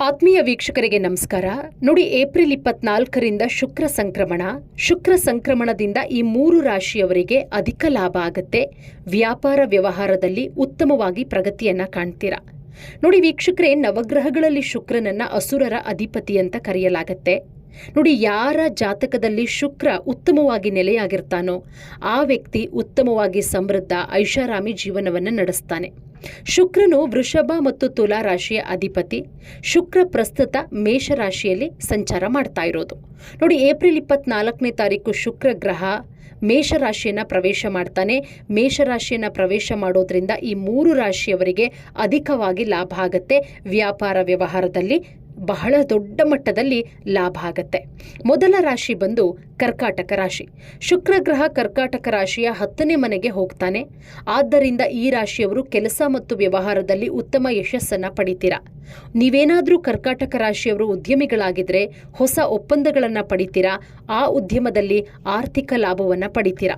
ಆತ್ಮೀಯ ವೀಕ್ಷಕರಿಗೆ ನಮಸ್ಕಾರ. ನೋಡಿ, ಏಪ್ರಿಲ್ ಇಪ್ಪತ್ನಾಲ್ಕರಿಂದ ಶುಕ್ರ ಸಂಕ್ರಮಣ. ಶುಕ್ರ ಸಂಕ್ರಮಣದಿಂದ ಈ ಮೂರು ರಾಶಿಯವರಿಗೆ ಅಧಿಕ ಲಾಭ ಆಗತ್ತೆ. ವ್ಯಾಪಾರ ವ್ಯವಹಾರದಲ್ಲಿ ಉತ್ತಮವಾಗಿ ಪ್ರಗತಿಯನ್ನ ಕಾಣ್ತೀರಾ. ನೋಡಿ, ವೀಕ್ಷಕರೇ, ನವಗ್ರಹಗಳಲ್ಲಿ ಶುಕ್ರನನ್ನ ಅಸುರರ ಅಧಿಪತಿ ಅಂತ ಕರೆಯಲಾಗತ್ತೆ. ನೋಡಿ, ಯಾರ ಜಾತಕದಲ್ಲಿ ಶುಕ್ರ ಉತ್ತಮವಾಗಿ ನೆಲೆಯಾಗಿರ್ತಾನೋ, ಆ ವ್ಯಕ್ತಿ ಉತ್ತಮವಾಗಿ ಸಮೃದ್ಧ ಐಷಾರಾಮಿ ಜೀವನವನ್ನು ನಡೆಸ್ತಾನೆ. ಶುಕ್ರನು ವೃಷಭ ಮತ್ತು ತುಲಾ ರಾಶಿಯ ಅಧಿಪತಿ. ಶುಕ್ರ ಪ್ರಸ್ತುತ ಮೇಷರಾಶಿಯಲ್ಲಿ ಸಂಚಾರ ಮಾಡ್ತಾ ಇರೋದು. ನೋಡಿ, ಏಪ್ರಿಲ್ ಇಪ್ಪತ್ನಾಲ್ಕನೇ ತಾರೀಕು ಶುಕ್ರ ಗ್ರಹ ಮೇಷರಾಶಿಯನ್ನು ಪ್ರವೇಶ ಮಾಡ್ತಾನೆ. ಮೇಷರಾಶಿಯನ್ನು ಪ್ರವೇಶ ಮಾಡೋದ್ರಿಂದ ಈ ಮೂರು ರಾಶಿಯವರಿಗೆ ಅಧಿಕವಾಗಿ ಲಾಭ ಆಗುತ್ತೆ. ವ್ಯಾಪಾರ ವ್ಯವಹಾರದಲ್ಲಿ ಬಹಳ ದೊಡ್ಡ ಮಟ್ಟದಲ್ಲಿ ಲಾಭ ಆಗತ್ತೆ. ಮೊದಲ ರಾಶಿ ಬಂದು ಕರ್ಕಾಟಕ ರಾಶಿ. ಶುಕ್ರ ಗ್ರಹ ಕರ್ಕಾಟಕ ರಾಶಿಯ ಹತ್ತನೇ ಮನೆಗೆ ಹೋಗ್ತಾನೆ. ಆದ್ದರಿಂದ ಈ ರಾಶಿಯವರು ಕೆಲಸ ಮತ್ತು ವ್ಯವಹಾರದಲ್ಲಿ ಉತ್ತಮ ಯಶಸ್ಸನ್ನು ಪಡಿತೀರಾ? ನೀವೇನಾದರೂ ಕರ್ಕಾಟಕ ರಾಶಿಯವರು ಉದ್ಯಮಿಗಳಾಗಿದ್ರೆ ಹೊಸ ಒಪ್ಪಂದಗಳನ್ನು ಪಡಿತೀರಾ? ಆ ಉದ್ಯಮದಲ್ಲಿ ಆರ್ಥಿಕ ಲಾಭವನ್ನು ಪಡಿತೀರಾ?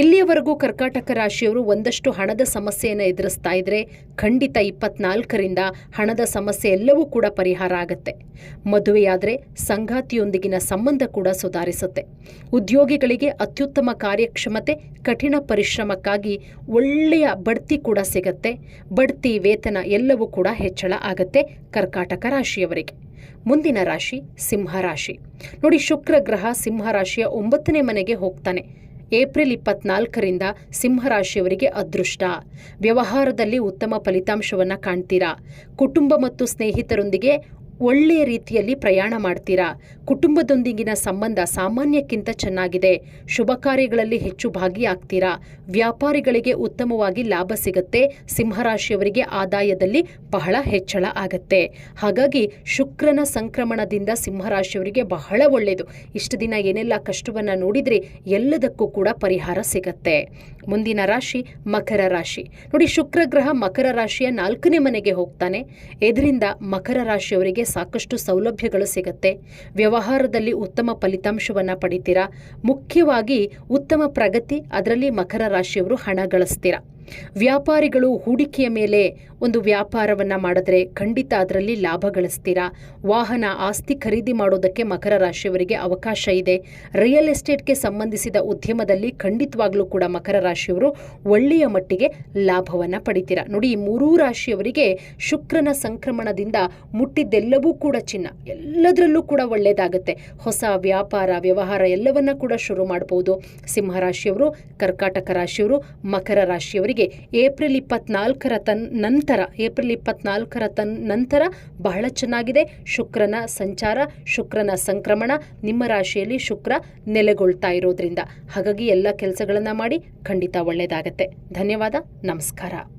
ಇಲ್ಲಿಯವರೆಗೂ ಕರ್ಕಾಟಕ ರಾಶಿಯವರು ಒಂದಷ್ಟು ಹಣದ ಸಮಸ್ಯೆಯನ್ನು ಎದುರಿಸ್ತಾ ಇದ್ರೆ ಖಂಡಿತ ಇಪ್ಪತ್ನಾಲ್ಕರಿಂದ ಹಣದ ಸಮಸ್ಯೆ ಎಲ್ಲವೂ ಕೂಡ ಪರಿಹಾರ ಆಗುತ್ತೆ. ಮದುವೆಯಾದರೆ ಸಂಗಾತಿಯೊಂದಿಗಿನ ಸಂಬಂಧ ಕೂಡ ಸುಧಾರಿಸುತ್ತೆ. ಉದ್ಯೋಗಿಗಳಿಗೆ ಅತ್ಯುತ್ತಮ ಕಾರ್ಯಕ್ಷಮತೆ, ಕಠಿಣ ಪರಿಶ್ರಮಕ್ಕಾಗಿ ಒಳ್ಳೆಯ ಬಡ್ತಿ ಕೂಡ ಸಿಗತ್ತೆ. ಬಡ್ತಿ, ವೇತನ ಎಲ್ಲವೂ ಕೂಡ ಹೆಚ್ಚಳ ಆಗತ್ತೆ ಕರ್ಕಾಟಕ ರಾಶಿಯವರಿಗೆ. ಮುಂದಿನ ರಾಶಿ ಸಿಂಹ ರಾಶಿ. ನೋಡಿ, ಶುಕ್ರ ಗ್ರಹ ಸಿಂಹ ರಾಶಿಯ ಒಂಬತ್ತನೇ ಮನೆಗೆ ಹೋಗ್ತಾನೆ. ಏಪ್ರಿಲ್ ಇಪ್ಪತ್ನಾಲ್ಕರಿಂದ ಸಿಂಹರಾಶಿಯವರಿಗೆ ಅದೃಷ್ಟ. ವ್ಯವಹಾರದಲ್ಲಿ ಉತ್ತಮ ಫಲಿತಾಂಶವನ್ನು ಕಾಣ್ತೀರಾ. ಕುಟುಂಬ ಮತ್ತು ಸ್ನೇಹಿತರೊಂದಿಗೆ ಒಳ್ಳೆಯ ರೀತಿಯಲ್ಲಿ ಪ್ರಯಾಣ ಮಾಡ್ತೀರಾ? ಕುಟುಂಬದೊಂದಿಗಿನ ಸಂಬಂಧ ಸಾಮಾನ್ಯಕ್ಕಿಂತ ಚೆನ್ನಾಗಿದೆ. ಶುಭ ಕಾರ್ಯಗಳಲ್ಲಿ ಹೆಚ್ಚು ಭಾಗಿಯಾಗ್ತೀರಾ? ವ್ಯಾಪಾರಿಗಳಿಗೆ ಉತ್ತಮವಾಗಿ ಲಾಭ ಸಿಗುತ್ತೆ. ಸಿಂಹರಾಶಿಯವರಿಗೆ ಆದಾಯದಲ್ಲಿ ಬಹಳ ಹೆಚ್ಚಳ ಆಗತ್ತೆ. ಹಾಗಾಗಿ ಶುಕ್ರನ ಸಂಕ್ರಮಣದಿಂದ ಸಿಂಹರಾಶಿಯವರಿಗೆ ಬಹಳ ಒಳ್ಳೆಯದು ಇಷ್ಟು ದಿನ ಏನೆಲ್ಲ ಕಷ್ಟವನ್ನು ನೋಡಿದ್ರೆ ಎಲ್ಲದಕ್ಕೂ ಕೂಡ ಪರಿಹಾರ ಸಿಗತ್ತೆ. ಮುಂದಿನ ರಾಶಿ ಮಕರ ರಾಶಿ. ನೋಡಿ ಶುಕ್ರ ಗ್ರಹ ಮಕರ ರಾಶಿಯ ನಾಲ್ಕನೇ ಮನೆಗೆ ಹೋಗ್ತಾನೆ. ಇದರಿಂದ ಮಕರ ರಾಶಿಯವರಿಗೆ ಸಾಕಷ್ಟು ಸೌಲಭ್ಯಗಳು ಸಿಗುತ್ತೆ. ವ್ಯವಹಾರದಲ್ಲಿ ಉತ್ತಮ ಫಲಿತಾಂಶವನ್ನು ಪಡಿತೀರಾ? ಮುಖ್ಯವಾಗಿ ಉತ್ತಮ ಪ್ರಗತಿ, ಅದರಲ್ಲಿ ಮಕರ ರಾಶಿಯವರು ಹಣ ಗಳಿಸ್ತೀರಾ? ವ್ಯಾಪಾರಿಗಳು ಹೂಡಿಕೆಯ ಮೇಲೆ ಒಂದು ವ್ಯಾಪಾರವನ್ನು ಮಾಡಿದ್ರೆ ಖಂಡಿತ ಅದರಲ್ಲಿ ಲಾಭ ಗಳಿಸ್ತೀರಾ? ವಾಹನ ಆಸ್ತಿ ಖರೀದಿ ಮಾಡೋದಕ್ಕೆ ಮಕರ ರಾಶಿಯವರಿಗೆ ಅವಕಾಶ ಇದೆ. ರಿಯಲ್ ಎಸ್ಟೇಟ್ಗೆ ಸಂಬಂಧಿಸಿದ ಉದ್ಯಮದಲ್ಲಿ ಖಂಡಿತವಾಗ್ಲೂ ಕೂಡ ಮಕರ ರಾಶಿಯವರು ಒಳ್ಳೆಯ ಮಟ್ಟಿಗೆ ಲಾಭವನ್ನು ಪಡಿತೀರಾ? ನೋಡಿ, ಈ ಮೂರೂ ರಾಶಿಯವರಿಗೆ ಶುಕ್ರನ ಸಂಕ್ರಮಣದಿಂದ ಮುಟ್ಟಿದ್ದೆಲ್ಲವೂ ಕೂಡ ಚಿನ್ನ. ಎಲ್ಲದರಲ್ಲೂ ಕೂಡ ಒಳ್ಳೆಯದಾಗುತ್ತೆ ಹೊಸ ವ್ಯಾಪಾರ, ವ್ಯವಹಾರ ಎಲ್ಲವನ್ನ ಕೂಡ ಶುರು ಮಾಡಬಹುದು ಸಿಂಹರಾಶಿಯವರು ಕರ್ಕಾಟಕ ರಾಶಿಯವರು, ಮಕರ ರಾಶಿಯವರಿಗೆ ಏಪ್ರಿಲ್ ಇಪ್ಪತ್ನಾಲ್ಕರ ತನ್, ನಂತರ, ಏಪ್ರಿಲ್ ಇಪ್ಪತ್ನಾಲ್ಕರ ತನ್, ನಂತರ ಬಹಳ ಚೆನ್ನಾಗಿದೆ. ಶುಕ್ರನ ಸಂಚಾರ, ಶುಕ್ರನ ಸಂಕ್ರಮಣ ನಿಮ್ಮ ರಾಶಿಯಲ್ಲಿ ಶುಕ್ರ ನೆಲೆಗೊಳ್ತಾ ಇರೋದ್ರಿಂದ. ಹಾಗಾಗಿ ಎಲ್ಲ ಕೆಲಸಗಳನ್ನು ಮಾಡಿ ಖಂಡಿತ ಒಳ್ಳೆಯದಾಗತ್ತೆ ಧನ್ಯವಾದ, ನಮಸ್ಕಾರ.